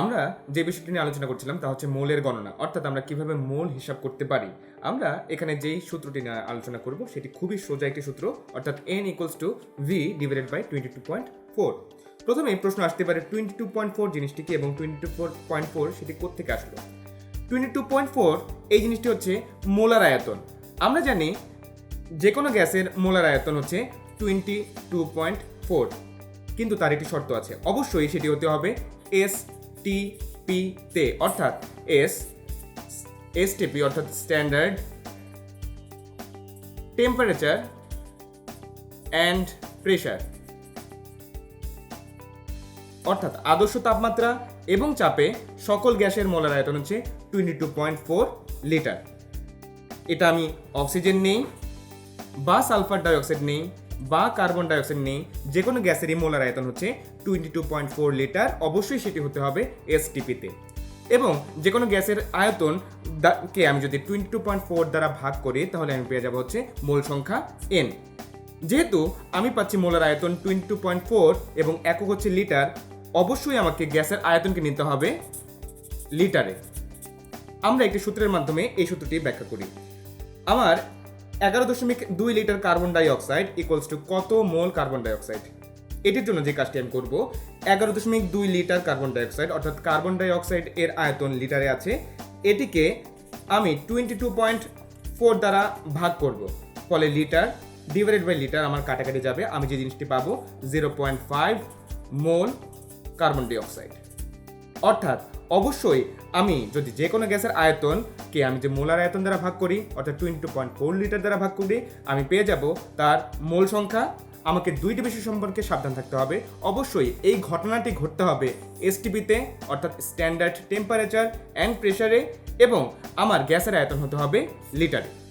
আমরা যে বিষয়টি নিয়ে আলোচনা করছিলাম তা হচ্ছে মোলের গণনা, অর্থাৎ আমরা কীভাবে মোল হিসাব করতে পারি। আমরা এখানে যেই সূত্রটি নিয়ে আলোচনা করব সেটি খুবই সোজা একটি সূত্র, অর্থাৎ n equals to V divided by twenty two point four প্রথমে প্রশ্ন আসতে পারে টোয়েন্টি টু পয়েন্ট ফোর জিনিসটি কি এবং twenty two four point four সেটি কোথেকে আসলো? টোয়েন্টি টু পয়েন্ট ফোর এই জিনিসটি হচ্ছে মোলার আয়তন। আমরা জানি যে কোনো গ্যাসের মোলার আয়তন হচ্ছে টোয়েন্টি টু পয়েন্ট ফোর কিন্তু তার একটি শর্ত আছে। অবশ্যই সেটি হতে হবে এস টি পি তে অর্থাৎ এস এস টিপি অর্থাৎ স্ট্যান্ডার্ড টেম্পারেচার অ্যান্ড প্রেশার অর্থাৎ আদর্শ তাপমাত্রা এবং চাপে সকল গ্যাসের মোলার আয়তন হচ্ছে twenty two point four litre এটা আমি অক্সিজেন নেই বা সালফার ডাইঅক্সাইড নেই বা কার্বন ডাইঅক্সাইড নেই যে কোনো গ্যাসেরই মোলার আয়তন হচ্ছে twenty two point four litre, অবশ্যই সেটি হতে হবে এসটিপিতে এবং যে কোনো গ্যাসের আয়তন কে আমি যদি টোয়েন্টি টু পয়েন্ট ফোর দ্বারা ভাগ করি, তাহলে আমি পেয়ে যাব হচ্ছে মোল সংখ্যা এন যেহেতু আমি পাচ্ছি মোলার আয়তন টোয়েন্টি টু পয়েন্ট ফোর এবং একক হচ্ছে লিটার, অবশ্যই আমাকে গ্যাসের আয়তনকে নিতে হবে লিটারে। আমরা একটি সূত্রের মাধ্যমে এই সূত্রটি ব্যাখ্যা করি। আমার এগারো দশমিক দুই litre carbon dioxide equals to কত মোল কার্বন ডাইঅক্সাইড এটির জন্য যে কাজটি আমি করব, এগারো দশমিক দুই লিটার কার্বন ডাইঅক্সাইড অর্থাৎ কার্বন ডাইঅক্সাইড এর আয়তন লিটারে আছে, এটিকে আমি টোয়েন্টি টু পয়েন্ট ফোর দ্বারা ভাগ করব। ফলে লিটার ডিভাইডেড বাই লিটার আমার কাটাকাটি যাবে, আমি যে জিনিসটি পাবো zero point five mole carbon dioxide অর্থাৎ অবশ্যই আমি যদি যে কোনো গ্যাসের আয়তনকে আমি যে মোলার আয়তন দ্বারা ভাগ করি, অর্থাৎ টোয়েন্টি পয়েন্ট ফোর লিটার দ্বারা ভাগ করি, আমি পেয়ে যাব তার মোল সংখ্যা। আমাকে দুইটি বিষয় সম্পর্কে সাবধান থাকতে হবে। অবশ্যই এই ঘটনাটি ঘটতে হবে এসটিপিতে অর্থাৎ স্ট্যান্ডার্ড টেম্পারেচার অ্যান্ড প্রেশারে এবং আমার গ্যাসের আয়তন হতে হবে লিটারে